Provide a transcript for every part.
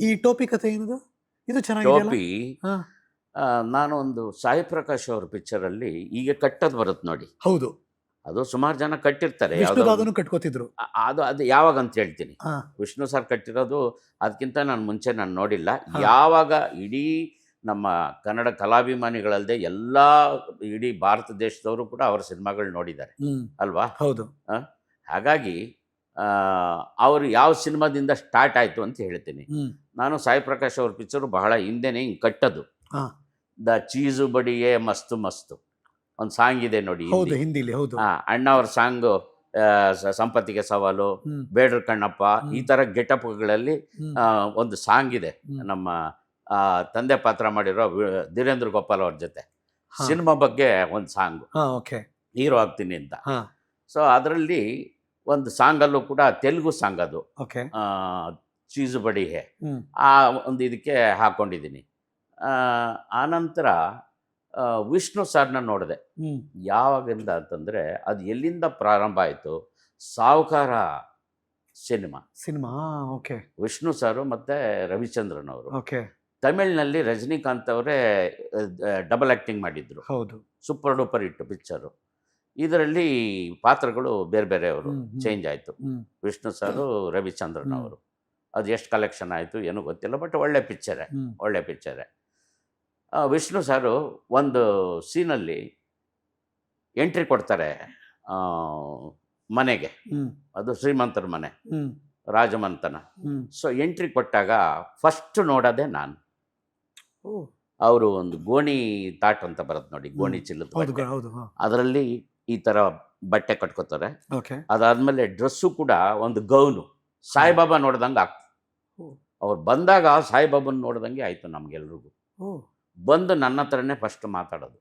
ಈ ಟೋಪಿ ಕಥೆ ಏನದು? ಇದು ಚೆನ್ನಾಗಿ ಟೋಪಿ. ಆ, ನಾನು ಒಂದು ಸಾಯಿ ಪ್ರಕಾಶ್ ಅವ್ರ ಪಿಕ್ಚರಲ್ಲಿ ಈಗ ಕಟ್ಟೋದು ಬರುತ್ತೆ ನೋಡಿ. ಹೌದು. ಅದು ಸುಮಾರು ಜನ ಕಟ್ಟಿರ್ತಾರೆ ಯಾವ್ದೋ ವಿಷ್ಣುದಾದನು ಕಟ್ಕೋತಿದ್ರು. ಆ- ಅದು ಅದು ಯಾವಾಗ ಅಂತ ಹೇಳ್ತೀನಿ. ಹಾ. ವಿಷ್ಣು ಸರ್ ಕಟ್ಟಿರೋದು ಅದಕ್ಕಿಂತ ನಾನು ಮುಂಚೆ ನಾನು ನೋಡಿಲ್ಲ. ಹಾ. ಯಾವಾಗ ಇಡೀ ನಮ್ಮ ಕನ್ನಡ ಕಲಾಭಿಮಾನಿಗಳಲ್ಲದೆ ಎಲ್ಲ ಇಡೀ ಭಾರತ ದೇಶದವರು ಕೂಡ ಅವರ ಸಿನಿಮಾಗಳು ನೋಡಿದ್ದಾರೆ. ಹ್ಮ್. ಅಲ್ವಾ? ಹೌದು. ಹಾಗಾಗಿ ಅವರು ಯಾವ ಸಿನಿಮಾದಿಂದ ಸ್ಟಾರ್ಟ್ ಆಯಿತು ಅಂತ ಹೇಳ್ತೀನಿ. ನಾನು ಸಾಯಿ ಪ್ರಕಾಶ್ ಅವ್ರ ಪಿಕ್ಚರು ಬಹಳ ಹಿಂದೆನೇ ಹಿಂಗೆ ಕಟ್ಟದು. ದ ಚೀಸು ಬಡಿಯೇ ಮಸ್ತು ಮಸ್ತು. ಒಂದು ಸಾಂಗ್ ಇದೆ ನೋಡಿ ಹೌದು. ಹಿಂದಿ. ಹಿಂದಿಲಿ ಹೌದು. ಅಣ್ಣ ಅವ್ರ ಸಾಂಗು ಸಂಪತ್ತಿಗೆ ಸವಾಲು ಬೇಡ್ರ ಕಣ್ಣಪ್ಪ ಈ ತರ ಗೆಟಪ್ಗಳಲ್ಲಿ. ಒಂದು ಸಾಂಗ್ ಇದೆ ನಮ್ಮ ತಂದೆ ಪಾತ್ರ ಮಾಡಿರೋ ಧೀರೇಂದ್ರ ಗೋಪಾಲ್ ಅವ್ರ ಜೊತೆ. ಸಿನಿಮಾ ಬಗ್ಗೆ ಒಂದು ಸಾಂಗ್. ಹೀರೋ ಆಗ್ತೀನಿ ಅಂತ. ಸೊ ಅದರಲ್ಲಿ ಒಂದು ಸಾಂಗಲ್ಲೂ ಕೂಡ ತೆಲುಗು ಸಾಂಗ್ ಅದು ಓಕೆ ಚೀಸು ಬಡಿ ಹೇ. ಆ ಒಂದು ಇದಕ್ಕೆ ಹಾಕ್ಕೊಂಡಿದ್ದೀನಿ ಆ, ಆನಂತರ ವಿಷ್ಣು ಸರ್ನ ನೋಡಿದೆ. ಯಾವಾಗಿಂದ ಅಂತಂದರೆ ಅದು ಎಲ್ಲಿಂದ ಪ್ರಾರಂಭ ಆಯಿತು? Savukara cinema. Cinema okay. Vishnu sir ಮತ್ತು ರವಿಚಂದ್ರನ್ ಅವರು ಓಕೆ. ತಮಿಳಿನಲ್ಲಿ ರಜನಿಕಾಂತ್ ಅವರೇ ಡಬಲ್ ಆ್ಯಕ್ಟಿಂಗ್ ಮಾಡಿದ್ರು. ಹೌದು. ಸೂಪರ್ ಡೂಪರ್ ಇಟ್ಟು ಪಿಕ್ಚರು. ಇದರಲ್ಲಿ ಪಾತ್ರಗಳು ಬೇರೆ ಬೇರೆಯವರು. ಚೇಂಜ್ ಆಯಿತು. ವಿಷ್ಣು ಸಾರು ರವಿಚಂದ್ರನ್ ಅವರು. ಅದು ಎಷ್ಟು ಕಲೆಕ್ಷನ್ ಆಯಿತು ಏನೂ ಗೊತ್ತಿಲ್ಲ ಬಟ್ ಒಳ್ಳೆ ಪಿಕ್ಚರೇ ಒಳ್ಳೆ ಪಿಕ್ಚರೇ ವಿಷ್ಣು ಸಾರು ಒಂದು ಸೀನಲ್ಲಿ ಎಂಟ್ರಿ ಕೊಡ್ತಾರೆ ಮನೆಗೆ. ಅದು ಶ್ರೀಮಂತರ ಮನೆ ರಾಜಮಂತನ. ಸೊ ಎಂಟ್ರಿ ಕೊಟ್ಟಾಗ ಫಸ್ಟ್ ನೋಡೋದೇ ನಾನು. ಅವರು ಒಂದು ಗೋಣಿ ತಾಟ್ ಅಂತ ಬರುತ್ತೆ ನೋಡಿ ಗೋಣಿ ಚಿಲ್ಲ ಚಿಲ್ಲದ ಅದರಲ್ಲಿ ಈ ಥರ ಬಟ್ಟೆ ಕಟ್ಕೋತಾರೆ. ಓಕೆ. ಅದಾದ್ಮೇಲೆ ಡ್ರೆಸ್ಸು ಕೂಡ ಒಂದು ಗೌನು. ಸಾಯಿಬಾಬಾ ನೋಡ್ದಂಗೆ ಆಗ್ತದೆ. ಅವ್ರು ಬಂದಾಗ ಸಾಯಿಬಾಬನ್ ನೋಡ್ದಂಗೆ ಆಯಿತು ನಮ್ಗೆಲ್ರಿಗೂ. ಬಂದು ನನ್ನ ಹತ್ರನೇ ಫಸ್ಟ್ ಮಾತಾಡೋದು.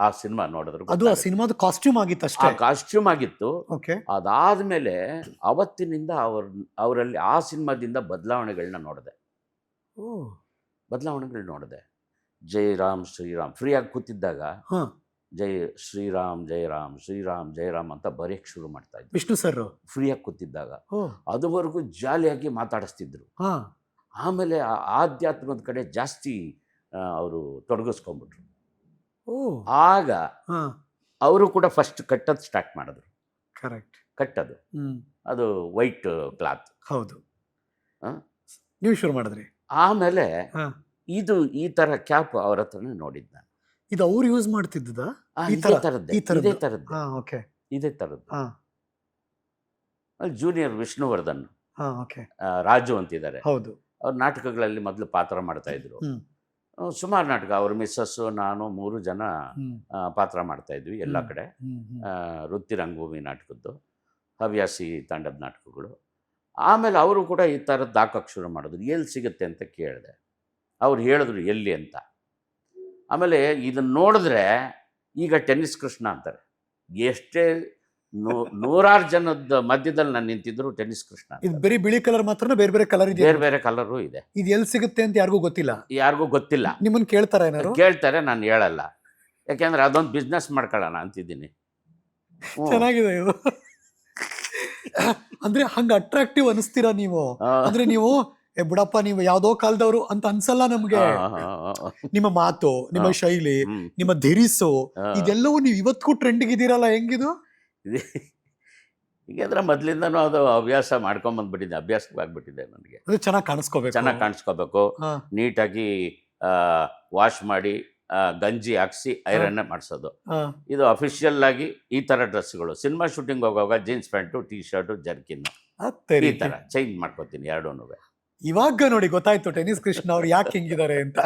ಆ, ಸಿನಿಮಾ ನೋಡಿದ್ರು ಅದು ಆ ಸಿನಿಮಾದ ಕಾಸ್ಟ್ಯೂಮ್ ಆಗಿತ್ತು ಅಷ್ಟೇ? ಕಾಸ್ಟ್ಯೂಮ್ ಆಗಿತ್ತು. ಓಕೆ. ಅದಾದ್ಮೇಲೆ ಅವತ್ತಿನಿಂದ ಅವ್ರ ಅವರಲ್ಲಿ ಆ ಸಿನಿಮಾದಿಂದ ಬದಲಾವಣೆಗಳನ್ನ ನೋಡಿದೆ. ಬದಲಾವಣೆಗಳು ನೋಡಿದೆ. ಜೈರಾಮ್ ಶ್ರೀರಾಮ್ ಫ್ರೀಯಾಗಿ ಕೂತಿದ್ದಾಗ ಹಾ. ಜೈ ಶ್ರೀರಾಮ್ ಜಯರಾಮ್ ಶ್ರೀರಾಮ್ ಜಯರಾಮ್ ಅಂತ ಬರೆಯಕ್ಕೆ ಶುರು ಮಾಡ್ತಾ ಇದ್ರು. ವಿಷ್ಣು ಸರ್ ಫ್ರೀಯಾಗಿ ಕೂತಿದ್ದಾಗ. ಅದುವರೆಗೂ ಜಾಲಿಯಾಗಿ ಮಾತಾಡಿಸ್ತಿದ್ರು. ಆಮೇಲೆ ಆ ಆಧ್ಯಾತ್ಮದ ಕಡೆ ಜಾಸ್ತಿ ಅವರು ತೊಡಗಿಸ್ಕೊಂಡ್ಬಿಟ್ರು. ಆಗ ಅವರು ಕೂಡ ಫಸ್ಟ್ ಕಟ್ಟೋದು ಸ್ಟಾರ್ಟ್ ಮಾಡಿದ್ರು. ಕರೆಕ್ಟ್. ಕಟ್ಟೋದು. ಅದು ವೈಟ್ ಕ್ಲಾತ್. ಹೌದು? ನೀವು ಶುರು ಮಾಡಿದ್ರಿ? ಆಮೇಲೆ ಇದು ಈ ಥರ ಕ್ಯಾಪ್ ಅವ್ರ ಹತ್ರನೇ ನೋಡಿದ್ದು ನಾನು. ಇದು ಅವ್ರು ಯೂಸ್ ಮಾಡ್ತಿದ್ದ ಈ ತರ ಈ? ಇದೇ ಥರದ್ದೇ ಹಾ ಓಕೆ ಇದೇ ಥರದ್ದು ಹಾ ಅಲ್ಲಿ ಜೂನಿಯರ್ ವಿಷ್ಣುವರ್ಧನ್ ಹಾ ಓಕೆ ಆ, ರಾಜು ಅಂತಿದ್ದಾರೆ. ಹೌದು. ಅವ್ರ ನಾಟಕಗಳಲ್ಲಿ ಮೊದಲು ಪಾತ್ರ ಮಾಡ್ತಾ ಇದ್ರು. ಹ್ಮ್. ಸುಮಾರು ನಾಟಕ ಅವ್ರ ಮಿಸ್ಸಸ್ಸು ನಾನು ಮೂರು ಜನ ಹ್ಮ್. ಆ, ಪಾತ್ರ ಮಾಡ್ತಾ ಇದ್ವಿ ಎಲ್ಲ ಹ್ಮ್. ಕಡೆ. ಹ್ಮ್ ಹ್ಮ್. ಆ, ವೃತ್ತಿ ರಂಗಭೂಮಿ ನಾಟಕದ್ದು ಹವ್ಯಾಸಿ ತಂಡದ ನಾಟಕಗಳು. ಆಮೇಲೆ ಅವರು ಕೂಡ ಈ ಥರದ್ದು ಹಾಕೋಕ್ಕೆ ಶುರು ಮಾಡಿದ್ರು. ಎಲ್ಲಿ ಸಿಗುತ್ತೆ ಅಂತ ಕೇಳಿದೆ. ಅವ್ರು ಹೇಳಿದ್ರು ಎಲ್ಲಿ ಅಂತ. ಆಮೇಲೆ ಇದನ್ನು ನೋಡಿದ್ರೆ ಈಗ ಟೆನ್ನಿಸ್ ಕೃಷ್ಣ ಅಂತಾರೆ. ಎಷ್ಟೇ ನೂ- ನೂರಾರು ಜನದ ಮಧ್ಯದಲ್ಲಿ ನಾನು ನಿಂತಿದ್ರು ಟೆನ್ನಿಸ್ ಕೃಷ್ಣ ಇದು. ಬರೀ ಬಿಳಿ ಕಲರ್ ಮಾತ್ರ ಬೇರೆ ಬೇರೆ ಕಲರ್ ಇದೆ ಬೇರೆ ಬೇರೆ ಕಲರು ಇದೆ. ಇದು ಎಲ್ಲಿ ಸಿಗುತ್ತೆ ಅಂತ ಯಾರಿಗೂ ಗೊತ್ತಿಲ್ಲ. ಯಾರಿಗೂ ಗೊತ್ತಿಲ್ಲ. ನಿಮ್ಮನ್ನು ಕೇಳ್ತಾರೆ ಏನಾರು ಕೇಳ್ತಾರೆ ನಾನು ಹೇಳಲ್ಲ. ಯಾಕೆಂದ್ರೆ ಅದೊಂದು ಬಿಸ್ನೆಸ್ ಮಾಡ್ಕೊಳ್ಳೋಣ ಅಂತಿದ್ದೀನಿ. ಚೆನ್ನಾಗಿದೆ ಇದು. ಅಂದ್ರೆ ಹಂಗ ಅಟ್ರಾಕ್ಟಿವ್ ಅನಿಸ್ತೀರಾ ನೀವು? ಅಂದ್ರೆ ನೀವು ಏ ಬಿಡಪ್ಪ ನೀವು ಯಾವ್ದೋ ಕಾಲದವ್ರು ಅಂತ ಅನ್ಸಲ್ಲ ನಮ್ಗೆ. ನಿಮ್ಮ ಮಾತು ನಿಮ್ಮ ಶೈಲಿ ನಿಮ್ಮ ಧಿರಿಸು. ಇದೆಲ್ಲವೂ ನೀವು ಇವತ್ತಿಗೂ ಟ್ರೆಂಡ್ಗೆ ಇದೀರಲ್ಲ ಹೆಂಗಿದು? ಈಗಂದ್ರೆ ಹೀಗಂದ್ರೆ ಮೊದಲಿಂದನೂ ಅದು ಹವ್ಯಾಸ ಮಾಡ್ಕೊಂಬಂದ್ಬಿಟ್ಟಿದ್ದೆ ಅಭ್ಯಾಸವಾಗ್ಬಿಟ್ಟಿದೆ ನನಗೆ. ಅದು ಚೆನ್ನಾಗಿ ಕಾಣಿಸ್ಕೋಬೇಕು. ಚೆನ್ನಾಗಿ ಕಾಣಿಸ್ಕೋಬೇಕು. ನೀಟಾಗಿ ವಾಶ್ ಮಾಡಿ ಗಂಜಿ ಹಾಕ್ಸಿ ಐರನ್ನೇ ಮಾಡಿಸೋದು. ಇದು ಅಫಿಷಿಯಲ್ ಆಗಿ ಈ ಥರ ಡ್ರೆಸ್ಗಳು ಸಿನಿಮಾ ಶೂಟಿಂಗ್ ಹೋಗುವಾಗ jeans pant T shirt jerkin. ಈ ಥರ ಚೇಂಜ್ ಮಾಡ್ಕೋತೀನಿ ಎರಡೂ ಇವಾಗ ನೋಡಿ ಗೊತ್ತಾಯ್ತು ಟೆನಿಸ್ ಕೃಷ್ಣ ಅವ್ರು ಯಾಕೆ ಹೆಂಗಿದ್ದಾರೆ ಅಂತ.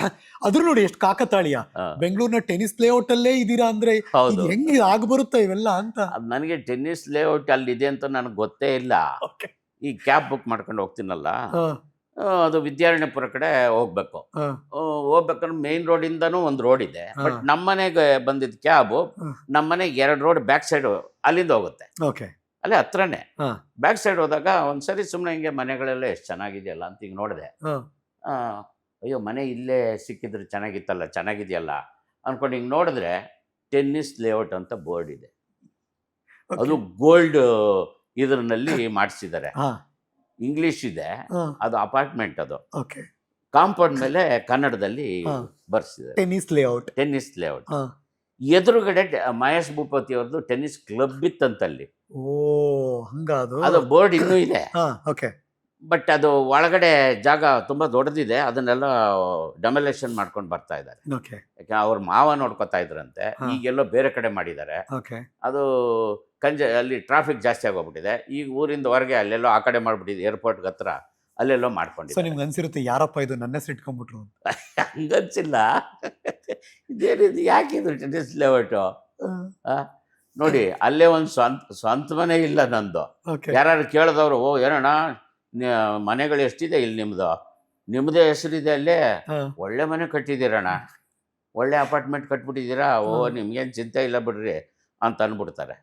ಅದ್ರ ನೋಡಿ ಎಷ್ಟು ಕಾಕತಾಳಿಯ. ಬೆಂಗಳೂರಿನ ಟೆನಿಸ್ ಪ್ಲೇಔಟ್ ಅಲ್ಲೇ ಇದೀರಾ ಅಂದ್ರೆ ಇದು ಹೆಂಗ್ ಆಗ ಬರುತ್ತಾ ಇವೆಲ್ಲ ಅಂತ. ನನಗೆ ಟೆನ್ನಿಸ್ ಲೇಔಟ್ ಅಲ್ಲಿದೆ ಅಂತ ನನಗೆ ಗೊತ್ತೇ ಇಲ್ಲ. ಈ ಕ್ಯಾಬ್ ಬುಕ್ ಮಾಡ್ಕೊಂಡು ಹೋಗ್ತೀನಲ್ಲ. ಅದು ವಿದ್ಯಾರಣ್ಯಪುರ ಕಡೆ ಹೋಗ್ಬೇಕು. ಹೋಗ್ಬೇಕಂದ್ರೆ ಮೇನ್ ರೋಡಿಂದನೂ ಒಂದು ರೋಡ್ ಇದೆ. ಬಟ್ ನಮ್ಮನೆಗೆ ಬಂದಿದ್ದ ಕ್ಯಾಬು. ನಮ್ಮನೆಗೆ ಎರಡು ರೋಡ್ ಬ್ಯಾಕ್ ಸೈಡ್ ಅಲ್ಲಿಂದ ಹೋಗುತ್ತೆ. ಓಕೆ. ಅಲ್ಲೇ ಹತ್ರನೇ. ಬ್ಯಾಕ್ ಸೈಡ್ ಹೋದಾಗ ಒಂದ್ಸರಿ ಸುಮ್ಮನೆ ಹಿಂಗೆ ಮನೆಗಳೆಲ್ಲ ಎಷ್ಟು ಚೆನ್ನಾಗಿದೆಯಲ್ಲ ಅಂತ ಹಿಂಗೆ ನೋಡಿದೆ. ಅಯ್ಯೋ ಮನೆ ಇಲ್ಲೇ ಸಿಕ್ಕಿದ್ರೆ ಚೆನ್ನಾಗಿತ್ತಲ್ಲ ಚೆನ್ನಾಗಿದೆಯಲ್ಲ ಅನ್ಕೊಂಡು ಹಿಂಗೆ ನೋಡಿದ್ರೆ ಟೆನ್ನಿಸ್ ಲೇಔಟ್ ಅಂತ ಬೋರ್ಡ್ ಇದೆ. ಅದು ಗೋಲ್ಡ್ ಇದರಲ್ಲಿ ಮಾಡಿಸಿದ್ದಾರೆ. ಇಂಗ್ಲಿಷ್ ಇದೆ. ಅದು ಅಪಾರ್ಟ್ಮೆಂಟ್ ಅದು. ಕಾಂಪೌಂಡ್ ಮೇಲೆ ಕನ್ನಡದಲ್ಲಿ. ಬರ್ಸಿದ್ದಾರೆ. Tennis layout. Tennis layout. ಎದುರುಗಡೆ ಮಹೇಶ್ ಭೂಪತಿ ಅವ್ರದ್ದು ಟೆನ್ನಿಸ್ ಕ್ಲಬ್ ಇತ್ತಂತಲ್ಲಿ. ಓ ಹಂಗ ಅದು? ಬೋರ್ಡ್ ಇನ್ನೂ ಇದೆ. ಹಾ ಓಕೆ. ಬಟ್ ಅದು ಒಳಗಡೆ ಜಾಗ ತುಂಬಾ ದೊಡ್ಡದಿದೆ. ಅದನ್ನೆಲ್ಲ ಡೆಮೊಲೇಷನ್ ಮಾಡ್ಕೊಂಡು ಬರ್ತಾ ಇದ್ದಾರೆ. ಓಕೆ. ಯಾಕೆ ಅವ್ರ ಮಾವ ನೋಡ್ಕೊತಾ ಇದ್ರಂತೆ. ಈಗೆಲ್ಲೋ ಬೇರೆ ಕಡೆ ಮಾಡಿದ್ದಾರೆ. ಓಕೆ. ಅದು ಕಂಜೆ ಅಲ್ಲಿ ಟ್ರಾಫಿಕ್ ಜಾಸ್ತಿ ಆಗೋಗ್ಬಿಟ್ಟಿದೆ. ಈಗ ಊರಿಂದ ಹೊರಗೆ ಅಲ್ಲೆಲ್ಲೋ ಆ ಕಡೆ ಮಾಡ್ಬಿಟ್ಟಿದೆ ಏರ್ಪೋರ್ಟ್ಗೆ ಹತ್ರ ಅಲ್ಲೆಲ್ಲೋ ಸೊ ನಿಮ್ಗೆ ಅನ್ಸಿರುತ್ತೆ ಯಾರಪ್ಪ ಇದು ನನ್ನ ಹೆಸರು ಇಟ್ಕೊಂಡ್ಬಿಟ್ರು ಅಂತ? ಹಂಗನ್ಸಿಲ್ಲ. ಇದೇನಿದು ಯಾಕಿದು ಟೆನ್ನಿಸ್ ಲೇಔಟು ನೋಡಿ ಅಲ್ಲೇ ಒಂದು ಸ್ವಂತ ಸ್ವಂತ ಮನೆ ಇಲ್ಲ ನಂದು. ಯಾರು ಕೇಳಿದವರು ಓ ಏನಣ್ಣ ಮನೆಗಳು ಎಷ್ಟಿದೆ ಇಲ್ಲಿ ನಿಮ್ದು? ನಿಮ್ಮದೇ ಹೆಸರಿದೆ ಅಲ್ಲೇ. ಒಳ್ಳೆ ಮನೆ ಕಟ್ಟಿದ್ದೀರಣ್ಣ. ಒಳ್ಳೆ ಅಪಾರ್ಟ್ಮೆಂಟ್ ಕಟ್ಬಿಟ್ಟಿದ್ದೀರಾ? ಓ. ನಿಮ್ಗೇನು ಚಿಂತೆ ಇಲ್ಲ ಬಿಡ್ರಿ ಅಂತ ಅನ್ಬಿಡ್ತಾರೆ.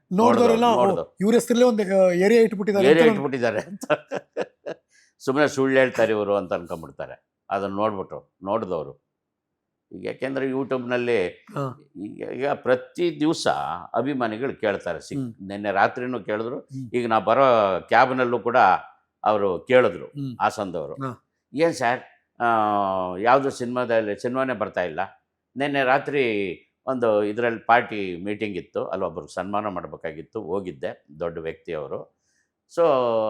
ಇವ್ರ ಹೆಸರಲ್ಲೇ ಒಂದು ಏರಿಯಾ ಇಟ್ಬಿಟ್ಟಿದ್ದಾರೆ ಏರಿಯಾ ಅಂತ ಇಟ್ಬಿಟ್ಟಿದ್ದಾರೆ ಅಂತ. ಸುಮ್ಮನೆ ಸುಳ್ಳು ಹೇಳ್ತಾರೆ ಇವರು ಅಂತ ಅನ್ಕೊಂಡ್ಬಿಡ್ತಾರೆ. ಅದನ್ನು ನೋಡ್ಬಿಟ್ಟು ನೋಡಿದವರು. ಯಾಕೆಂದ್ರೆ ಯೂಟ್ಯೂಬ್ನಲ್ಲಿ. ಈಗ ಪ್ರತಿ ದಿವಸ ಅಭಿಮಾನಿಗಳು ಕೇಳ್ತಾರೆ ಸಿಕ್. ನಿನ್ನೆ ರಾತ್ರಿನೂ ಕೇಳಿದ್ರು ಈಗ ನಾ ಬರೋ ಕ್ಯಾಬ್ನಲ್ಲೂ ಕೂಡ ಅವರು ಕೇಳಿದ್ರು. ಹಾಸನದವರು. ಏನು ಸರ್ ಯಾವುದು ಸಿನಿಮಾದಲ್ಲಿ ಸಿನಿಮಾನೇ ಬರ್ತಾ ಇಲ್ಲ ನಿನ್ನೆ ರಾತ್ರಿ ಒಂದು ಇದರಲ್ಲಿ ಪಾರ್ಟಿ ಮೀಟಿಂಗ್ ಇತ್ತು ಅಲ್ಲಿ ಒಬ್ಬರು ಸನ್ಮಾನ ಮಾಡಬೇಕಾಗಿತ್ತು ಹೋಗಿದ್ದೆ ದೊಡ್ಡ ವ್ಯಕ್ತಿ ಅವರು ಸೊ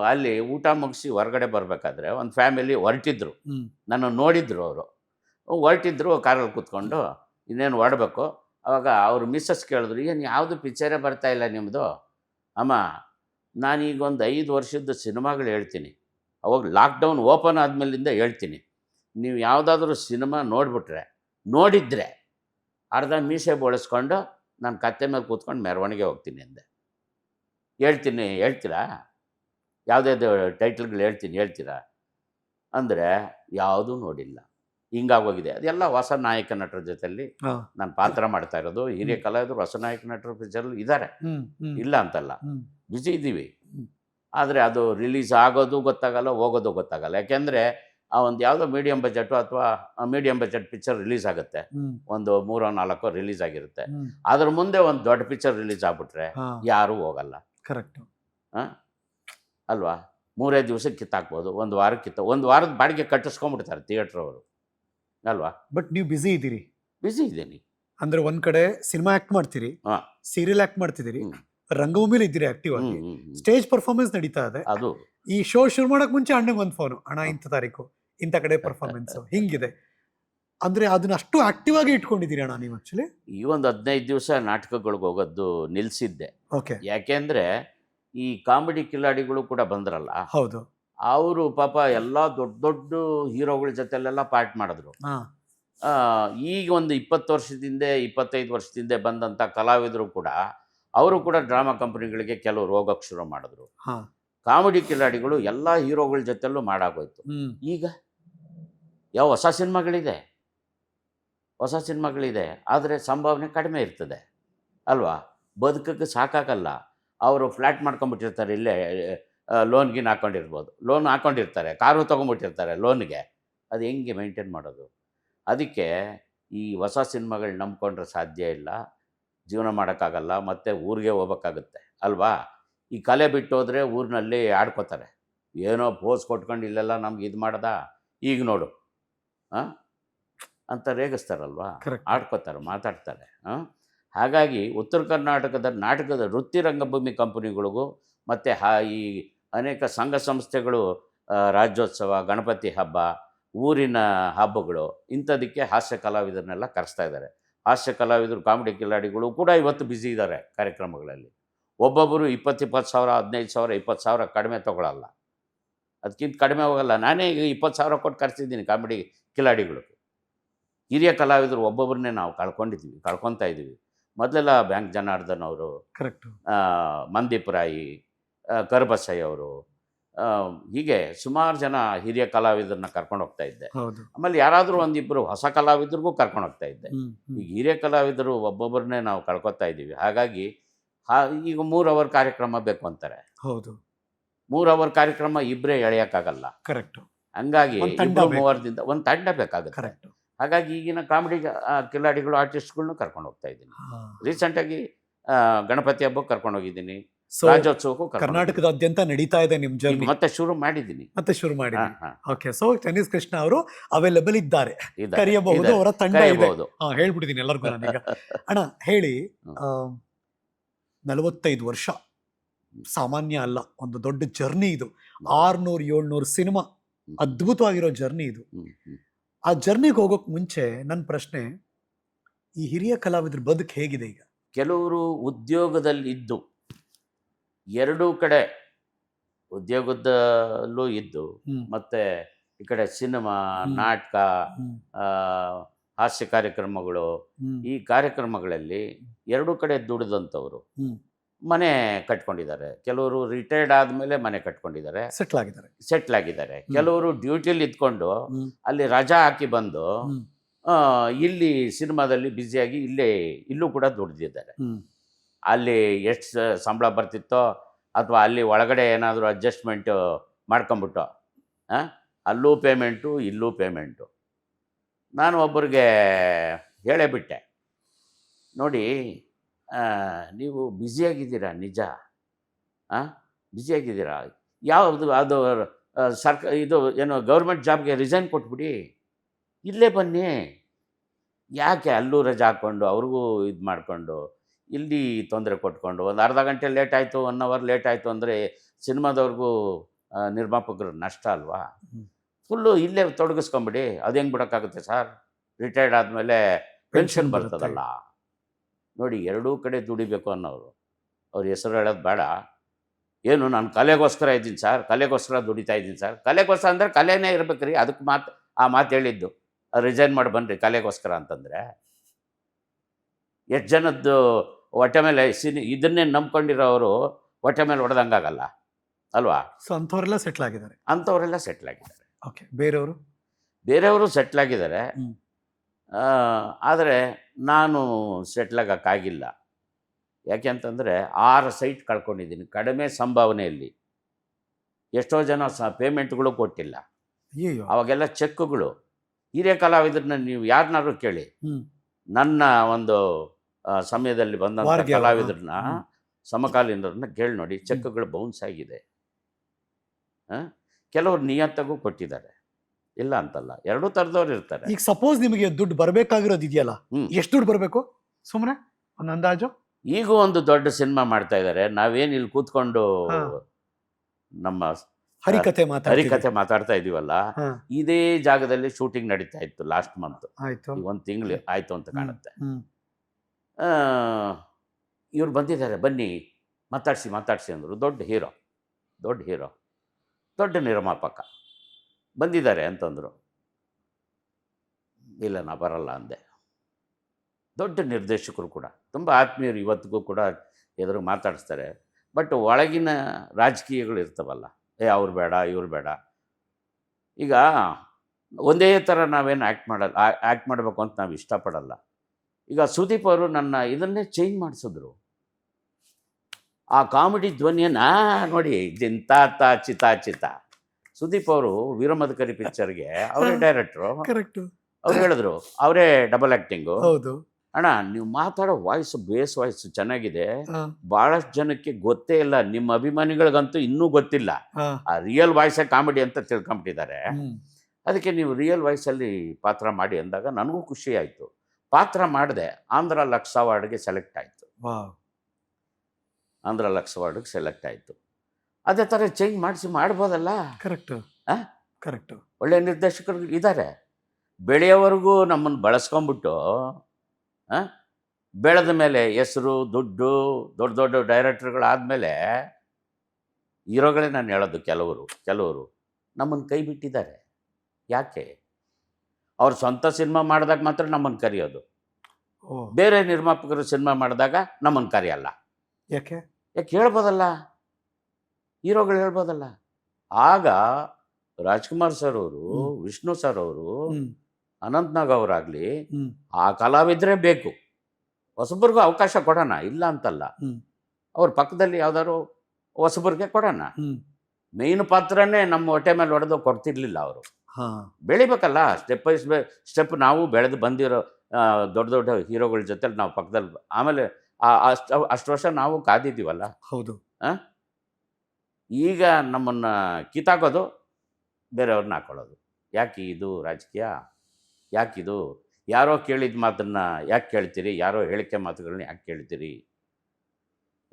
ಅಲ್ಲಿ ಊಟ ಮುಗಿಸಿ ಹೊರಗಡೆ ಬರಬೇಕಾದ್ರೆ ಒಂದು ಫ್ಯಾಮಿಲಿ ಹೊರಟಿದ್ರು ನನ್ನ ನೋಡಿದ್ರು ಅವರು ಹೊರಟಿದ್ರು ಕಾರಲ್ಲಿ ಕೂತ್ಕೊಂಡು ಇನ್ನೇನು ಹೊರಡಬೇಕು ಅವಾಗ ಅವ್ರು ಮಿಸ್ಸಸ್ ಕೇಳಿದ್ರು, ಏನು ಯಾವುದು ಪಿಕ್ಚರೇ ಇಲ್ಲ ನಿಮ್ಮದು ಅಮ್ಮ ನಾನೀಗ ಒಂದು ಐದು ವರ್ಷದ ಸಿನಿಮಾಗಳು ಹೇಳ್ತೀನಿ. ಅವಾಗ ಲಾಕ್ಡೌನ್ ಓಪನ್ ಆದಮೇಲಿಂದ ಹೇಳ್ತೀನಿ. ನೀವು ಯಾವುದಾದ್ರೂ ಸಿನಿಮಾ ನೋಡಿಬಿಟ್ರೆ, ನೋಡಿದರೆ ಅರ್ಧ ಮೀಸೆ ಬಳಸ್ಕೊಂಡು ನಾನು ಕತ್ತೆ ಮೇಲೆ ಕೂತ್ಕೊಂಡು ಮೆರವಣಿಗೆ ಹೋಗ್ತೀನಿ ಅಂದೆ. ಹೇಳ್ತೀನಿ, ಹೇಳ್ತೀರಾ? ಯಾವುದ್ಯಾವ್ದು ಟೈಟ್ಲ್ಗಳು ಹೇಳ್ತೀನಿ, ಹೇಳ್ತೀರಾ? ಅಂದರೆ ಯಾವುದೂ ನೋಡಿಲ್ಲ. ಹಿಂಗಾಗೋಗಿದೆ. ಅದೆಲ್ಲ ಹೊಸ ನಾಯಕ ನಟರ ಜೊತೆಯಲ್ಲಿ. ನಾನು ಪಾತ್ರ ಮಾಡ್ತಾ ಇರೋದು. ಹಿರಿಯ ಕಲಾವಿದರು ಹೊಸ ನಾಯಕ ನಟರ ಪಿಕ್ಚರ್ ಇದ್ದಾರೆ. ಇಲ್ಲ ಅಂತಲ್ಲ. ಬಿಸಿ ಇದ್ದೀವಿ. ಆದರೆ ಅದು ರಿಲೀಸ್ ಆಗೋದು ಗೊತ್ತಾಗಲ್ಲ ಹೋಗೋದು ಗೊತ್ತಾಗಲ್ಲ. ಯಾಕೆಂದರೆ ಆ ಒಂದು ಯಾವುದೋ ಮೀಡಿಯಂ ಬಜೆಟ್ ಅಥವಾ ಮೀಡಿಯಂ ಬಜೆಟ್ ಪಿಕ್ಚರ್ ರಿಲೀಸ್ ಆಗುತ್ತೆ. ಒಂದು ಮೂರೋ ನಾಲ್ಕೋ ರಿಲೀಸ್ ಆಗಿರುತ್ತೆ. ಅದ್ರ ಮುಂದೆ ಒಂದು ದೊಡ್ಡ ಪಿಕ್ಚರ್ ರಿಲೀಸ್ ಆಗ್ಬಿಟ್ರೆ ಯಾರು ಹೋಗಲ್ಲ. ಕರೆಕ್ಟ್. ಅಲ್ವಾ? ಮೂರೇ ದಿವಸಕ್ಕೆ ಕಿತ್ತಾಕ್ಬೋದು. ಒಂದು ವಾರಕ್ಕೆ ಕಿತ್ತ ಒಂದು ವಾರದ ಬಾಡಿಗೆ ಕಟ್ಟಿಸ್ಕೊಂಡ್ಬಿಡ್ತಾರೆ ಥಿಯೇಟ್ರ್ ಅವರು. ಅಲ್ವಾ? ಬಟ್ ನೀವು ಬ್ಯುಸಿ ಇದ್ದೀರಿ. ಬ್ಯುಸಿ ಇದ್ದೀನಿ. ಅಂದ್ರೆ ಒಂದ್ ಕಡೆ ಸಿನಿಮಾ ಆಕ್ಟ್ ಮಾಡ್ತೀರಿ ಹಾ. ಸೀರಿಯಲ್ ಆಕ್ಟ್ ಮಾಡ್ತಿದ್ದೀರಿ ಹ್ಮ್. ರಂಗಭೂಮಿಲಿ ಇದ್ದೀರಿ ಆಕ್ಟಿವ್ ಆಗಿ. ಹ್ಮ್, ಹ್ಮ್. ಸ್ಟೇಜ್ ಪರ್ಫಾರ್ಮೆನ್ಸ್ ನಡೀತಾ ಇದೆ. ಅದು. ಈ ಶೋ ಶುರು ಮಾಡಕ್ ಮುಂಚೆ ಅಣ್ಣಂಗೆ ಒಂದು ಫೋನು ಅಣ್ಣ ಇಂಥ ತಾರೀಕು ಇಂಥ ಕಡೆ ಪರ್ಫಾರ್ಮೆನ್ಸ್ ಹಿಂಗಿದೆ. ಅಂದ್ರೆ ಅದನ್ನ ಅಷ್ಟು ಆಕ್ಟಿವ್ ಆಗಿ ಇಟ್ಕೊಂಡಿದ್ದೀರಿ ಅಣ್ಣ ನೀವು ಆಕ್ಚುಲಿ ಈ ಒಂದು ಹದಿನೈದು ದಿವಸ ನಾಟಕಗಳಿಗೆ ಹೋಗೋದು ನಿಲ್ಸಿದ್ದೆ. ಓಕೆ ಯಾಕೆಂದ್ರೆ ಈ ಕಾಮಿಡಿ ಕಿಲಾಡಿಗಳು ಕೂಡ ಬಂದ್ರಲ್ಲ. ಹೌದು. ಅವರು ಪಾಪ ಎಲ್ಲ ದೊಡ್ಡ ದೊಡ್ಡ ಹೀರೋಗಳ ಜೊತೆಲೆಲ್ಲ ಪಾರ್ಟ್ ಮಾಡಿದ್ರು. ಈಗ ಒಂದು ಇಪ್ಪತ್ತು ವರ್ಷದಿಂದ ಇಪ್ಪತ್ತೈದು ವರ್ಷದಿಂದ ಬಂದಂಥ ಕಲಾವಿದರು ಕೂಡ ಅವರು ಕೂಡ ಡ್ರಾಮಾ ಕಂಪನಿಗಳಿಗೆ ಕೆಲವು ರೋಗಕ್ಕೆ ಶುರು ಮಾಡಿದ್ರು. ಕಾಮಿಡಿ ಕಿಲಾಡಿಗಳು ಎಲ್ಲ ಹೀರೋಗಳ ಜೊತೆಲ್ಲೂ ಮಾಡಾಗೋಯ್ತು. ಈಗ ಯಾವ ಹೊಸ ಸಿನಿಮಾಗಳಿದೆ? ಹೊಸ ಸಿನಿಮಾಗಳಿದೆ ಆದರೆ ಸಂಭಾವನೆ ಕಡಿಮೆ ಇರ್ತದೆ. ಅಲ್ವಾ? ಬದುಕಕ್ಕೆ ಸಾಕಾಗಲ್ಲ. ಅವರು ಫ್ಲ್ಯಾಟ್ ಮಾಡ್ಕೊಂಬಿಟ್ಟಿರ್ತಾರೆ ಇಲ್ಲೇ ಲೋನ್ ಗಿನ್ ಹಾಕ್ಕೊಂಡಿರ್ಬೋದು ಲೋನ್ ಹಾಕ್ಕೊಂಡಿರ್ತಾರೆ ಕಾರು ತೊಗೊಂಬಿಟ್ಟಿರ್ತಾರೆ ಲೋನ್ಗೆ ಅದು ಹೆಂಗೆ ಮೇಂಟೈನ್ ಮಾಡೋದು? ಅದಕ್ಕೆ ಈ ಹೊಸ ಸಿನಿಮಾಗಳು ನಂಬ್ಕೊಂಡ್ರೆ ಸಾಧ್ಯ ಇಲ್ಲ. ಜೀವನ ಮಾಡೋಕ್ಕಾಗಲ್ಲ. ಮತ್ತು ಊರಿಗೆ ಹೋಗ್ಬೇಕಾಗುತ್ತೆ. ಅಲ್ವಾ? ಈ ಕಲೆ ಬಿಟ್ಟು ಹೋದರೆ ಊರಿನಲ್ಲಿ ಆಡ್ಕೋತಾರೆ. ಏನೋ ಪೋಸ್ ಕೊಟ್ಕೊಂಡು ಇಲ್ಲೆಲ್ಲ ನಮ್ಗೆ ಇದು ಮಾಡ್ದ? ಈಗ ನೋಡು. ಹಾಂ ಅಂತ ರೇಗಿಸ್ತಾರಲ್ವಾ? ಆಡ್ಕೋತಾರೆ ಮಾತಾಡ್ತಾರೆ. ಹಾಂ ಹಾಗಾಗಿ ಉತ್ತರ ಕರ್ನಾಟಕದ ನಾಟಕದ ವೃತ್ತಿ ರಂಗಭೂಮಿ ಕಂಪನಿಗಳಿಗೂ ಮತ್ತು ಹಾ ಈ ಅನೇಕ ಸಂಘ ಸಂಸ್ಥೆಗಳು ರಾಜ್ಯೋತ್ಸವ ಗಣಪತಿ ಹಬ್ಬ ಊರಿನ ಹಬ್ಬಗಳು ಇಂಥದಕ್ಕೆ ಹಾಸ್ಯ ಕಲಾವಿದರನ್ನೆಲ್ಲ ಕರೆಸ್ತಾ ಇದ್ದಾರೆ. ಹಾಸ್ಯ ಕಲಾವಿದರು ಕಾಮಿಡಿ ಕಿಲಾಡಿಗಳು ಕೂಡ ಇವತ್ತು ಬ್ಯುಸಿ ಇದ್ದಾರೆ ಕಾರ್ಯಕ್ರಮಗಳಲ್ಲಿ. ಒಬ್ಬೊಬ್ಬರು ಇಪ್ಪತ್ತು ಇಪ್ಪತ್ತು ಸಾವಿರ ಹದಿನೈದು ಸಾವಿರ ಇಪ್ಪತ್ತು ಸಾವಿರ ಕಡಿಮೆ ತೊಗೊಳಲ್ಲ. ಅದಕ್ಕಿಂತ ಕಡಿಮೆ ಹೋಗಲ್ಲ. ನಾನೇ ಈಗ ಇಪ್ಪತ್ತು ಸಾವಿರ ಕೊಟ್ಟು ಕರೆಸಿದ್ದೀನಿ ಕಾಮಿಡಿ ಕಿಲಾಡಿಗಳು ಹಿರಿಯ ಕಲಾವಿದರು ಒಬ್ಬೊಬ್ಬರನ್ನೇ ನಾವು ಕಳ್ಕೊಂಡಿದ್ದೀವಿ ಕಳ್ಕೊತಾ ಇದ್ದೀವಿ. ಮೊದಲೆಲ್ಲ ಬ್ಯಾಂಕ್ ಜನಾರ್ದನ್ ಅವರು ಕರೆಕ್ಟ್ ಮಂದೀಪ್ ರಾಯಿ ಆ, ಕರ್ಬಸಯ್ಯ ಅವರು. ಹೀಗೆ ಸುಮಾರು ಜನ ಹಿರಿಯ ಕಲಾವಿದರನ್ನ ಕರ್ಕೊಂಡು ಹೋಗ್ತಾ ಇದ್ದೆ. ಆಮೇಲೆ ಯಾರಾದರೂ ಒಂದಿಬ್ಬರು ಹೊಸ ಕಲಾವಿದರಿಗೂ ಕರ್ಕೊಂಡು ಹೋಗ್ತಾ ಇದ್ದೆ. ಈಗ ಹಿರಿಯ ಕಲಾವಿದರು ಒಬ್ಬೊಬ್ಬರನ್ನೇ ನಾವು ಕಳ್ಕೊತಾ ಇದ್ದೀವಿ. ಹಾಗಾಗಿ ಈಗ ಮೂರು ಅವರ್ ಕಾರ್ಯಕ್ರಮ ಬೇಕು ಅಂತಾರೆ. ಹೌದು. ಮೂರು ಅವರ್ ಕಾರ್ಯಕ್ರಮ ಇಬ್ಬರೇ ಎಳೆಯಕ್ಕಾಗಲ್ಲ. ಕರೆಕ್ಟ್. ಹಂಗಾಗಿ. ಮೂವರದಿಂದ ಒಂದು ತಂಡ ಬೇಕಾಗುತ್ತೆ. ಕರೆಕ್ಟ್. ಹಾಗಾಗಿ ಈಗಿನ ಕಾಮಿಡಿ ಕಿಲಾಡಿಗಳು ಆರ್ಟಿಸ್ಟ್ಗಳ್ನು ಕರ್ಕೊಂಡು ಹೋಗ್ತಾ ಇದ್ದೀನಿ. ರೀಸೆಂಟಾಗಿ ಗಣಪತಿ ಹಬ್ಬಕ್ಕೆ ಕರ್ಕೊಂಡು ಹೋಗಿದ್ದೀನಿ. ರಾಜ್ಯೋತ್ಸವಕ್ಕೂ ಕರ್ನಾಟಕದಾದ್ಯಂತ ನಡೀತಾ ಇದೆ ನಿಮ್ ಜರ್ನಿ ಮತ್ತೆ ಶುರು ಮಾಡಿದ್ದೀನಿ ಮತ್ತೆ ಶುರು ಮಾಡಿ ಓಕೆ ಸೊ ಟೆನಿಸ್ ಕೃಷ್ಣ ಅವರು ಅವೈಲೇಬಲ್ ಇದ್ದಾರೆ. ಕರೆಯಬಹುದು ಅವರ ತಂಡ ಇದೆ. ಹೇಳ್ಬಿಟ್ಟಿದ್ದೀನಿ ಎಲ್ಲರಿಗೂ ನಾನೀಗ. ಅಣ್ಣ ಹೇಳಿ ನಲವತ್ತೈದು ವರ್ಷ. ಸಾಮಾನ್ಯ ಅಲ್ಲ ಒಂದು ದೊಡ್ಡ ಜರ್ನಿ ಇದು. ಆರ್ನೂರ್ ಏಳ್ನೂರು ಸಿನಿಮಾ ಅದ್ಭುತವಾಗಿರೋ ಜರ್ನಿ ಇದು. ಆ ಜರ್ನಿಗೆ ಹೋಗೋಕ್ ಮುಂಚೆ ನನ್ನ ಪ್ರಶ್ನೆ ಈ ಹಿರಿಯ ಕಲಾವಿದ್ರ ಬದುಕು ಹೇಗಿದೆ ಈಗ? ಕೆಲವರು ಉದ್ಯೋಗದಲ್ಲಿ ಇದ್ದು ಎರಡೂ ಕಡೆ ಉದ್ಯೋಗದಲ್ಲೂ ಇದ್ದು ಮತ್ತೆ ಈ ಕಡೆ ಸಿನಿಮಾ ನಾಟಕ ಹಾಸ್ಯ ಕಾರ್ಯಕ್ರಮಗಳು ಈ ಕಾರ್ಯಕ್ರಮಗಳಲ್ಲಿ ಎರಡೂ ಕಡೆ ದುಡಿದಂಥವ್ರು ಮನೆ ಕಟ್ಕೊಂಡಿದ್ದಾರೆ. ಕೆಲವರು ರಿಟೈರ್ಡ್ ಆದಮೇಲೆ ಮನೆ ಕಟ್ಕೊಂಡಿದ್ದಾರೆ. ಸೆಟ್ಲ್ ಆಗಿದ್ದಾರೆ. ಸೆಟ್ಲ್ ಆಗಿದ್ದಾರೆ. ಕೆಲವರು ಡ್ಯೂಟಿಲಿ ಇದ್ಕೊಂಡು ಅಲ್ಲಿ ರಜಾ ಹಾಕಿ ಬಂದು ಇಲ್ಲಿ ಸಿನಿಮಾದಲ್ಲಿ ಬ್ಯುಸಿಯಾಗಿ ಇಲ್ಲೇ ಇಲ್ಲೂ ಕೂಡ ದುಡಿದಿದ್ದಾರೆ. ಅಲ್ಲಿ ಎಷ್ಟು ಸಂಬಳ ಬರ್ತಿತ್ತೋ ಅಥವಾ ಅಲ್ಲಿ ಒಳಗಡೆ ಏನಾದರೂ ಅಡ್ಜಸ್ಟ್ಮೆಂಟು ಮಾಡ್ಕೊಂಬಿಟ್ಟು ಹಾಂ ಅಲ್ಲೂ ಪೇಮೆಂಟು ಇಲ್ಲೂ ಪೇಮೆಂಟು ನಾನು ಒಬ್ಬರಿಗೆ ಹೇಳೇ ಬಿಟ್ಟೆ ನೋಡಿ ನೀವು ಬ್ಯುಸಿಯಾಗಿದ್ದೀರಾ ನಿಜ? ಹಾಂ ಬ್ಯುಸಿಯಾಗಿದ್ದೀರಾ ಯಾವುದು ಅದು ಸರ್ಕ, ಇದು ಏನು ಗೌರ್ಮೆಂಟ್ ಜಾಬ್ಗೆ ರಿಸೈನ್ ಕೊಟ್ಬಿಡಿ. ಇಲ್ಲೇ ಬನ್ನಿ. ಯಾಕೆ ಅಲ್ಲೂ ರಜೆ ಹಾಕ್ಕೊಂಡು, ಅವ್ರಿಗೂ ಇದು ಮಾಡಿಕೊಂಡು? ಇಲ್ಲಿ ತೊಂದರೆ ಕೊಟ್ಕೊಂಡು ಒಂದು ಅರ್ಧ ಗಂಟೆ ಲೇಟ್ ಆಯಿತು ಒನ್ ಅವರ್ ಲೇಟ್ ಆಯಿತು ಅಂದರೆ ಸಿನಿಮಾದವ್ರಿಗೂ ನಿರ್ಮಾಪಕರು ನಷ್ಟ ಅಲ್ವಾ. ಫುಲ್ಲು ಇಲ್ಲೇ ತೊಡಗಿಸ್ಕೊಂಬಿಡಿ. ಅದು ಹೆಂಗೆ ಬಿಡೋಕ್ಕಾಗುತ್ತೆ ಸರ್ ರಿಟೈರ್ಡ್ ಆದಮೇಲೆ ಪೆನ್ಷನ್ ಬರ್ತದಲ್ಲ ನೋಡಿ ಎರಡೂ ಕಡೆ ದುಡಿಬೇಕು ಅನ್ನೋರು ಅವ್ರ ಹೆಸರು ಹೇಳೋದು ಬೇಡ. ಏನು ನಾನು ಕಲೆಗೋಸ್ಕರ ಇದ್ದೀನಿ ಸರ್ ಕಲೆಗೋಸ್ಕರ ದುಡಿತಾ ಇದ್ದೀನಿ ಸರ್ ಕಲೆಗೋಸ್ಕರ ಅಂದರೆ ಕಲೆನೇ ಇರ್ಬೇಕು ರೀ. ಅದಕ್ಕೆ ಮಾತು ಆ ಮಾತು ಹೇಳಿದ್ದು. ರಿಸೈನ್ ಮಾಡಿ ಬನ್ನಿರಿ ಕಲೆಗೋಸ್ಕರ ಅಂತಂದರೆ. ಎಷ್ಟು ಜನದ್ದು ಹೊಟ್ಟೆ ಮೇಲೆ ಸಿನಿ ಇದನ್ನೇ ನಂಬ್ಕೊಂಡಿರೋರು ಹೊಟ್ಟೆ ಮೇಲೆ ಹೊಡೆದಂಗಾಗಲ್ಲ. ಅಲ್ವಾ? ಸೊ ಅಂಥವರೆಲ್ಲ ಸೆಟ್ಲ್ ಆಗಿದ್ದಾರೆ. ಅಂಥವರೆಲ್ಲ ಸೆಟ್ಲ್ ಆಗಿದ್ದಾರೆ. ಓಕೆ ಬೇರೆಯವರು? ಬೇರೆಯವರು ಸೆಟ್ಲ್ ಆಗಿದ್ದಾರೆ. ಆದರೆ ನಾನು ಸೆಟ್ಲ್ ಆಗೋಕ್ಕಾಗಿಲ್ಲ. ಯಾಕೆಂತಂದರೆ ಆರು ಸೈಟ್ ಕಳ್ಕೊಂಡಿದ್ದೀನಿ. ಕಡಿಮೆ ಸಂಭಾವನೆಯಲ್ಲಿ. ಎಷ್ಟೋ ಜನ ಸ ಪೇಮೆಂಟ್ಗಳು ಕೊಟ್ಟಿಲ್ಲ. ಅಯ್ಯೋ ಅವಾಗೆಲ್ಲ ಚೆಕ್ಗಳು. ಹಿರಿಯ ಕಲಾವಿದ್ರನ್ನ ನೀವು ಯಾರನ್ನಾರು ಕೇಳಿ. ನನ್ನ ಒಂದು ಸಮಯದಲ್ಲಿ ಬಂದಂಥ ಕಲಾವಿದರನ್ನ. ಸಮಕಾಲೀನರನ್ನ ಕೇಳಿ ನೋಡಿ ಚೆಕ್ಗಳು ಬೌನ್ಸ್ ಆಗಿದೆ. ಕೆಲವರು ನಿಯತ್ತಗೂ ಕೊಟ್ಟಿದ್ದಾರೆ. ಇಲ್ಲ ಅಂತಲ್ಲ ಎರಡೂ ಥರದವ್ರು ಇರ್ತಾರೆ. ಈಗ ಸಪೋಸ್ ನಿಮಗೆ ದುಡ್ಡು ಬರಬೇಕಾಗಿರೋದು ಇದೆಯಲ್ಲ. ಎಷ್ಟು ದುಡ್ಡು ಬರಬೇಕು? ಸುಮ್ಮನೆ ಒಂದು ಅಂದಾಜು? ಈಗ ಒಂದು ದೊಡ್ಡ ಸಿನಿಮಾ ಮಾಡ್ತಾ ಇದ್ದಾರೆ ನಾವೇನು ಇಲ್ಲಿ ಕೂತ್ಕೊಂಡು ನಮ್ಮ ಹರಿಕತೆ ಹರಿಕತೆ ಮಾತಾಡ್ತಾ ಇದೀವಲ್ಲ ಇದೇ ಜಾಗದಲ್ಲಿ ಶೂಟಿಂಗ್ ನಡೀತಾ ಇತ್ತು ಲಾಸ್ಟ್ ಮಂತ್ ಒಂದು ತಿಂಗಳು ಆಯ್ತು ಅಂತ ಕಾಣುತ್ತೆ. ಇವ್ರು ಬಂದಿದ್ದಾರೆ, ಬನ್ನಿ, ಮಾತಾಡಿಸಿ ಮಾತಾಡಿಸಿ ಅಂದರು. ದೊಡ್ಡ ಹೀರೋ ದೊಡ್ಡ ಹೀರೋ, ದೊಡ್ಡ ನಿರ್ಮಾಪಕ ಬಂದಿದ್ದಾರೆ ಅಂತಂದರು. ಇಲ್ಲ, ನಾ ಬರಲ್ಲ ಅಂದೆ. ದೊಡ್ಡ ನಿರ್ದೇಶಕರು ಕೂಡ, ತುಂಬ ಆತ್ಮೀಯರು ಇವತ್ತಿಗೂ ಕೂಡ ಎದುರು ಮಾತಾಡಿಸ್ತಾರೆ. ಬಟ್ ಒಳಗಿನ ರಾಜಕೀಯಗಳು ಇರ್ತವಲ್ಲ, ಏ, ಅವ್ರು ಬೇಡ, ಇವ್ರು ಬೇಡ. ಈಗ ಒಂದೇ ಥರ ನಾವೇನು ಆ್ಯಕ್ಟ್ ಮಾಡಲ್ಲ ಆ್ಯಕ್ಟ್ ಮಾಡಬೇಕು ಅಂತ ನಾವು ಇಷ್ಟಪಡಲ್ಲ. ಈಗ ಸುದೀಪ್ ಅವರು ನನ್ನ ಇದನ್ನೇ ಚೇಂಜ್ ಮಾಡಿಸಿದ್ರು. ಆ ಕಾಮಿಡಿ ಧ್ವನಿಯನ್ನ ನೋಡಿ ಜಿಂತ ತಾ ಚಿತ ಚಿತ. ಸುದೀಪ್ ಅವರು ವೀರಮದಕರಿ ಪಿಕ್ಚರ್ಗೆ ಅವರೇ ಡೈರೆಕ್ಟ್ರು ಕರೆಕ್ಟ್ ಅವ್ರು ಹೇಳಿದ್ರು ಅವರೇ ಡಬಲ್ ಆ್ಯಕ್ಟಿಂಗು ಹೌದು. ಅಣ್ಣ ನೀವು ಮಾತಾಡೋ ವಾಯ್ಸ್ ಬೇಸ್ ವಾಯ್ಸ್ ಚೆನ್ನಾಗಿದೆ. ಬಹಳಷ್ಟು ಜನಕ್ಕೆ ಗೊತ್ತೇ ಇಲ್ಲ ನಿಮ್ಮ ಅಭಿಮಾನಿಗಳಿಗಂತೂ ಇನ್ನೂ ಗೊತ್ತಿಲ್ಲ. ಆ ರಿಯಲ್ ವಾಯ್ಸೇ ಕಾಮಿಡಿ ಅಂತ ತಿಳ್ಕೊಂಬಿಟ್ಟಿದ್ದಾರೆ. ಅದಕ್ಕೆ ನೀವು ರಿಯಲ್ ವಾಯ್ಸಲ್ಲಿ ಪಾತ್ರ ಮಾಡಿ ಅಂದಾಗ ನನಗೂ ಖುಷಿ ಆಯಿತು. ಪಾತ್ರ ಮಾಡಿದೆ. ಆಂಧ್ರ ಲಕ್ಸ್ ಅವಾರ್ಡ್ಗೆ ಸೆಲೆಕ್ಟ್ ಆಯಿತು. ಆಂಧ್ರ ಲಕ್ಸ್ ಅವಾರ್ಡ್ಗೆ ಸೆಲೆಕ್ಟ್ ಆಯಿತು. ಅದೇ ಥರ ಚೇಂಜ್ ಮಾಡಿಸಿ ಮಾಡ್ಬೋದಲ್ಲ? ಕರೆಕ್ಟು ಹಾಂ ಕರೆಕ್ಟ್ ಒಳ್ಳೆ ನಿರ್ದೇಶಕರು ಇದ್ದಾರೆ ಬೆಳೆಯವರೆಗೂ ನಮ್ಮನ್ನು ಬಳಸ್ಕೊಂಬಿಟ್ಟು ಬೆಳೆದ ಮೇಲೆ ಹೆಸರು ದುಡ್ಡು ದೊಡ್ಡ ದೊಡ್ಡ ಡೈರೆಕ್ಟರ್ಗಳಾದಮೇಲೆ ಇರೋಗಳೇ ನಾನು ಹೇಳೋದು ಕೆಲವರು ಕೆಲವರು ನಮ್ಮನ್ನು ಕೈ ಬಿಟ್ಟಿದ್ದಾರೆ. ಯಾಕೆ? ಅವ್ರು ಸ್ವಂತ ಸಿನಿಮಾ ಮಾಡಿದಾಗ ಮಾತ್ರ ನಮ್ಮನ್ನು ಕರೆಯೋದು. ಬೇರೆ ನಿರ್ಮಾಪಕರು ಸಿನಿಮಾ ಮಾಡಿದಾಗ ನಮ್ಮನ್ನು ಕರೆಯಲ್ಲ. ಯಾಕೆ? ಯಾಕೆ ಹೇಳ್ಬೋದಲ್ಲ? ಹೀರೋಗಳು ಹೇಳ್ಬೋದಲ್ಲ. ಆಗ ರಾಜ್ಕುಮಾರ್ ಸರ್ ಅವರು ವಿಷ್ಣು ಸರ್ ಅವರು ಅನಂತ್ನಾಗ್ ಅವರಾಗಲಿ ಆ ಕಲಾವಿದ್ರೆ ಬೇಕು. ಹೊಸಬ್ರಿಗೂ ಅವಕಾಶ ಕೊಡೋಣ ಇಲ್ಲ ಅಂತಲ್ಲ. ಅವ್ರ ಪಕ್ಕದಲ್ಲಿ ಯಾವ್ದಾದ್ರು ಹೊಸಬ್ರಿಗೆ ಕೊಡೋಣ. ಮೇನ್ ಮೇಯ್ನ್ ಪಾತ್ರನೇ ನಮ್ಮ ಹೊಟ್ಟೆ ಮೇಲೆ ಹೊಡೆದು ಕೊಡ್ತಿರ್ಲಿಲ್ಲ ಅವರು. ಬೆಳಿಬೇಕಲ್ಲ ಸ್ಟೆಪ್ ಬೈ ಸ್ಟೆಪ್ ನಾವು ಬೆಳೆದು ಬಂದಿರೋ ದೊಡ್ಡ ದೊಡ್ಡ ಹೀರೋಗಳ ಜೊತೆ ನಾವು ಪಕ್ಕದಲ್ಲಿ ಆಮೇಲೆ ಅಷ್ಟು ಅಷ್ಟು ವರ್ಷ ನಾವು ಕಾದಿದ್ದೀವಲ್ಲ? ಹೌದು? ಈಗ ನಮ್ಮನ್ನು ಕಿತ್ತಾಕೋದು ಬೇರೆಯವ್ರನ್ನ ಹಾಕೊಳ್ಳೋದು. ಯಾಕೆ ಇದು ರಾಜಕೀಯ? ಯಾಕಿದು ಯಾರೋ ಕೇಳಿದ ಮಾತನ್ನು ಯಾಕೆ ಕೇಳ್ತೀರಿ? ಯಾರೋ ಹೇಳಿಕೆ ಮಾತುಗಳನ್ನ ಯಾಕೆ ಕೇಳ್ತೀರಿ?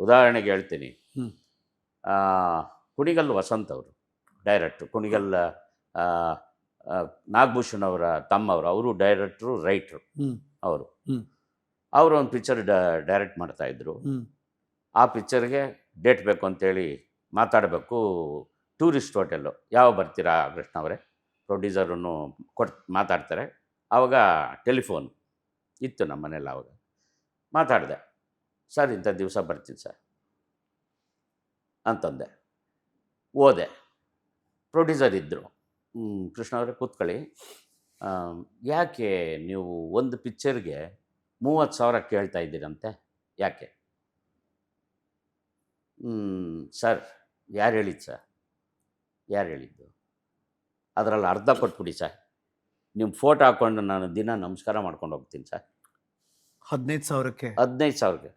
ಉದಾಹರಣೆಗೆ ಹೇಳ್ತೀನಿ. ಕುಣಿಗಲ್ ವಸಂತ್ ಅವರು ಡೈರೆಕ್ಟ್ ಕುಣಿಗಲ್ ನಾಗಭೂಷಣ್ ಅವರ ತಮ್ಮವರು ಅವರು ಡೈರೆಕ್ಟ್ರು ರೈಟ್ರು ಅವರು. ಅವರು ಒಂದು ಪಿಕ್ಚರ್ ಡೈರೆಕ್ಟ್ ಮಾಡ್ತಾ ಇದ್ರು. ಆ ಪಿಕ್ಚರ್ಗೆ ಡೇಟ್ ಬೇಕು ಅಂತೇಳಿ ಮಾತಾಡಬೇಕು ಟೂರಿಸ್ಟ್ ಹೋಟೆಲ್ಲು ಯಾವ ಬರ್ತೀರಾ ಕೃಷ್ಣ ಅವರೇ? ಪ್ರೊಡ್ಯೂಸರನ್ನು ಕೊಟ್ ಮಾತಾಡ್ತಾರೆ. ಆವಾಗ ಟೆಲಿಫೋನ್ ಇತ್ತು ನಮ್ಮ ಮನೇಲಿ ಆವಾಗ ಮಾತಾಡಿದೆ. ಸರ್ ಇಂಥ ದಿವಸ ಬರ್ತೀನಿ ಸರ್. ಅಂತಂದೆ. ಓದೆ ಪ್ರೊಡ್ಯೂಸರ್ ಇದ್ದರು ಕೃಷ್ಣ ಅವರೇ ಕೂತ್ಕೊಳ್ಳಿ. ಯಾಕೆ ನೀವು ಒಂದು ಪಿಕ್ಚರ್ಗೆ ಮೂವತ್ತು ಸಾವಿರ ಕೇಳ್ತಾ ಇದ್ದೀರಂತೆ? ಯಾಕೆ? ಸರ್ ಯಾರು ಹೇಳಿದ್ದು ಸರ್? ಯಾರು ಹೇಳಿದ್ದು? ಅದರಲ್ಲಿ ಅರ್ಧ ಕೊಟ್ಬಿಡಿ ಸರ್. ನಿಮ್ಮ ಫೋಟೋ ಹಾಕ್ಕೊಂಡು ನಾನು ದಿನ ನಮಸ್ಕಾರ ಮಾಡ್ಕೊಂಡು ಹೋಗ್ತೀನಿ ಸರ್. ಹದಿನೈದು ಸಾವಿರಕ್ಕೆ? ಹದಿನೈದು ಸಾವಿರಕ್ಕೆ.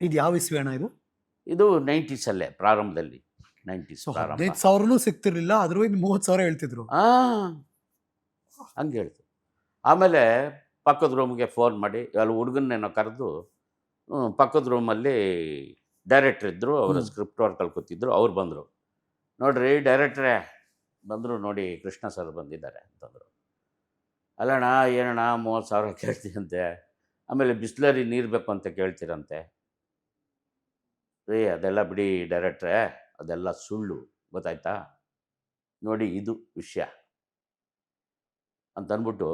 ಇದು ಯಾವ ಇಸ್ವಿ ಅಣ್ಣ ಇದು? ಇದು ನೈಂಟೀಸಲ್ಲೇ ಪ್ರಾರಂಭದಲ್ಲಿ. ನೈಂಟೀಸ್ ಹದಿನೈದು ಸಾವಿರನೂ ಸಿಗ್ತಿರ್ಲಿಲ್ಲ ಅದ್ರ ಮೂವತ್ತು ಸಾವಿರ ಹೇಳ್ತಿದ್ರು. ಆ ಹಂಗೆ ಹೇಳ್ತು. ಆಮೇಲೆ ಪಕ್ಕದ ರೂಮ್ಗೆ ಫೋನ್ ಮಾಡಿ ಅಲ್ಲಿ ಹುಡುಗನ್ನೇನೋ ಕರೆದು ಪಕ್ಕದ ರೂಮಲ್ಲಿ ಡೈರೆಕ್ಟ್ರ್ ಇದ್ದರು ಅವರ. ಸ್ಕ್ರಿಪ್ಟ್ ವರ್ಕಲ್ಲಿ ಕೂತಿದ್ರು ಅವ್ರು ಬಂದರು. ನೋಡ್ರಿ ಡೈರೆಕ್ಟ್ರೇ ಬಂದರು ನೋಡಿ ಕೃಷ್ಣ ಸರ್ ಬಂದಿದ್ದಾರೆ ಅಂತಂದರು. ಅಲ್ಲಣ್ಣ ಏನಣ್ಣ ಮೂವತ್ತು ಸಾವಿರ ಕೇಳ್ತೀರಂತೆ ಆಮೇಲೆ ಬಿಸ್ಲರಿ ನೀರು ಬೇಕು ಅಂತ ಕೇಳ್ತೀರಂತೆ. ರೀ ಅದೆಲ್ಲ ಬಿಡಿ ಡೈರೆಕ್ಟ್ರೇ ಅದೆಲ್ಲ ಸುಳ್ಳು ಗೊತ್ತಾಯ್ತಾ? ನೋಡಿ ಇದು ವಿಷಯ. ಅಂತ ಅಂದ್ಬಿಟ್ಟು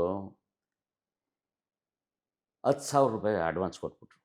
ಹತ್ತು ಸಾವಿರ ರೂಪಾಯಿ ಅಡ್ವಾನ್ಸ್ ಕೊಟ್ಬಿಟ್ರು.